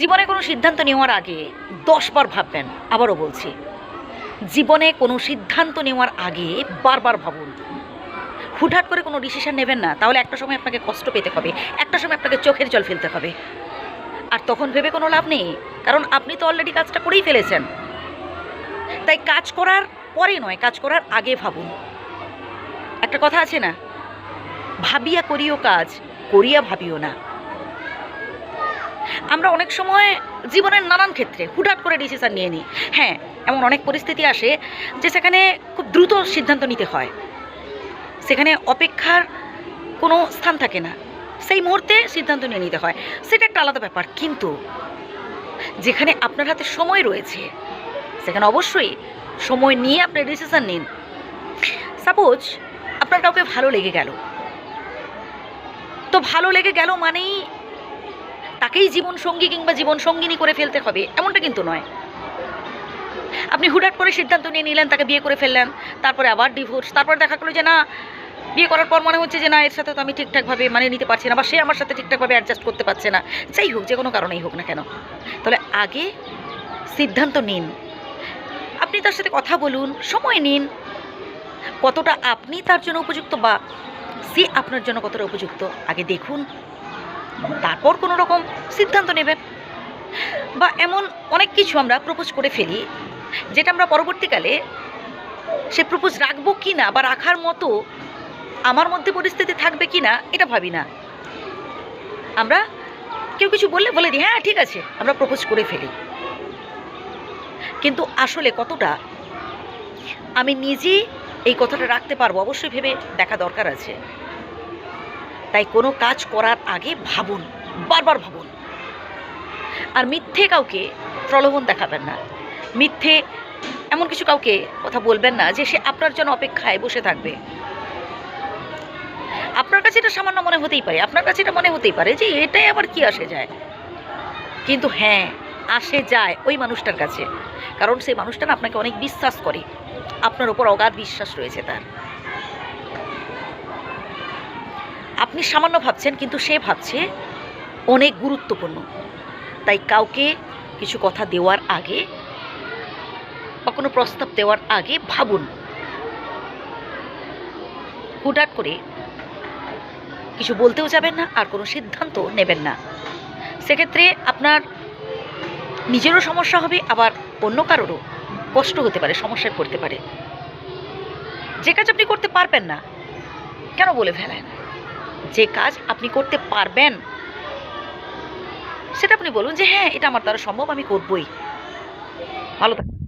জীবনে কোনো সিদ্ধান্ত নেওয়ার আগে দশবার ভাববেন, আবারও বলছি। জীবনে কোনো সিদ্ধান্ত নেওয়ার আগে বারবার ভাবুন। হুটহাট করে কোনো ডিসিশন নেবেন না, তাহলে একটা সময় আপনাকে কষ্ট পেতে হবে, একটা সময় আপনাকে চোখের জল ফেলতে হবে। আর তখন ভেবে কোনো লাভ নেই, কারণ আপনি তো অলরেডি কাজটা করেই ফেলেছেন। তাই কাজ করার পরে নয়, কাজ করার আগে ভাবুন। একটা কথা আছে না, ভাবিয়া করিও কাজ, করিয়া ভাবিও না। আমরা অনেক সময় জীবনের নানান ক্ষেত্রে হুটহাট করে ডিসিশন নিয়ে নিই। হ্যাঁ এমন অনেক পরিস্থিতি আসে যে সেখানে খুব দ্রুত সিদ্ধান্ত নিতে হয়। সেখানে অপেক্ষার কোনো স্থান থাকে না। সেই মুহূর্তে সিদ্ধান্ত নিয়ে নিতে হয়। সেটা একটা আলাদা ব্যাপার। কিন্তু যেখানে আপনার হাতে সময় রয়েছে, সেখানে অবশ্যই সময় নিয়ে আপনি ডিসিশন নিন। সাপোজ আপনার কাউকে ভালো লেগে গেল। তো ভালো লেগে গেল মানেই তাকেই জীবন সঙ্গী কিংবা জীবন সঙ্গিনী করে ফেলতে হবে, এমনটা কিন্তু নয়। আপনি হুটহাট করে সিদ্ধান্ত নিয়ে নিলেন, তাকে বিয়ে করে ফেললেন, তারপরে আবার ডিভোর্স তারপর দেখা গেলো যে না, বিয়ে করার পর মনে হচ্ছে যে না, এর সাথে তো আমি ঠিকঠাকভাবে মানে নিতে পারছি না বা সে আমার সাথে ঠিকঠাকভাবে অ্যাডজাস্ট করতে পারছে না। যাই হোক, যে কোনো কারণেই হোক না কেন। তাহলে আগে সিদ্ধান্ত নিন। আপনি তার সাথে কথা বলুন, সময় নিন। কতটা আপনি তার জন্য উপযুক্ত বা সে আপনার জন্য কতটা উপযুক্ত, আগে দেখুন। তারপর কোনো রকম সিদ্ধান্ত নেবেন বা এমন অনেক কিছু আমরা প্রপোজ করে ফেলি, যেটা আমরা পরবর্তীকালে সে প্রপোজ রাখব কি না বা রাখার মতো আমার মধ্যে পরিস্থিতি থাকবে কি না, এটা ভাবি না। আমরা কেউ কিছু বললে বলে দিই হ্যাঁ ঠিক আছে, আমরা প্রপোজ করে ফেলি। কিন্তু আসলে কতটা আমি নিজেই এই কথাটা রাখতে পারব, অবশ্যই ভেবে দেখা দরকার আছে। তাই কোনো কাজ করার আগে ভাবুন, বারবার ভাবুন। আর মিথ্যে কাউকে প্রলোভন দেখাবেন না। মিথ্যে এমন কিছু কাউকে কথা বলবেন না যে সে আপনার জন্য অপেক্ষায় বসে থাকবে। আপনার কাছে এটা সামান্য মনে হতেই পারে, আপনার কাছে এটা মনে হতেই পারে যে এটাই আবার কি আসে যায়। কিন্তু হ্যাঁ আসে যায় ওই মানুষটার কাছে। কারণ সেই মানুষটা আপনাকে অনেক বিশ্বাস করে। আপনার ওপর অগাধ বিশ্বাস রয়েছে তার। আপনি সামান্য ভাবছেন, কিন্তু সে ভাবছে অনেক গুরুত্বপূর্ণ। তাই কাউকে কিছু কথা দেওয়ার আগে বা কোনো প্রস্তাব দেওয়ার আগে ভাবুন। হুটহাট করে কিছু বলতেও যাবেন না, আর কোনো সিদ্ধান্ত নেবেন না। সেক্ষেত্রে আপনার নিজেরও সমস্যা হবে, আবার অন্য কারোরও কষ্ট হতে পারে সমস্যায় পড়তে পারে। যে কাজ আপনি করতে পারবেন না, কেন বলে ফেলেন? যে কাজ আপনি করতে পারবেন, সেটা আপনি বলুন যে হ্যাঁ এটা আমার দ্বারা সম্ভব, আমি করবই। ভালো থাকুন